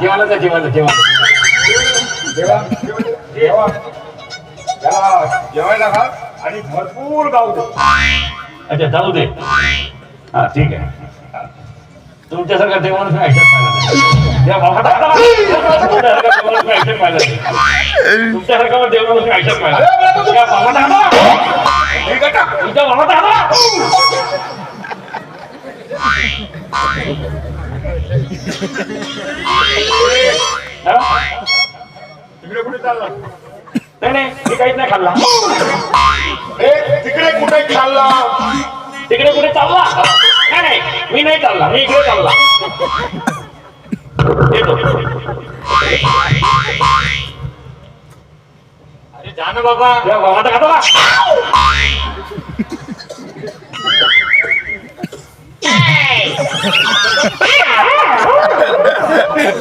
जेवायला जा जेवायला जेवा जेवा त्याला जेवायला घाल आणि भरपूर गाव दे अच्छा जाऊ दे हा ठीक आहे तुमच्यासारखा देवानं मी आयुष्यात पाहिला नाही. त्या भावाला आता- तुमच्यासारखा देवानं मी आयुष्यात पाहिला नाही. तुमच्यासारखा देवानं मी आयुष्यात पाहिला नाही. भावाला आता- ठीक आहे का? तुमच्या आता- हा? तिकडे कुठे चालला नाही नाही मी काहीच नाही खाल्ला ए तिकडे कुठे चालला तिकडे कुठे चालला नाही नाही मी नाही चालला मी इकडे चालला अरे जा ना बाबा त्या खाता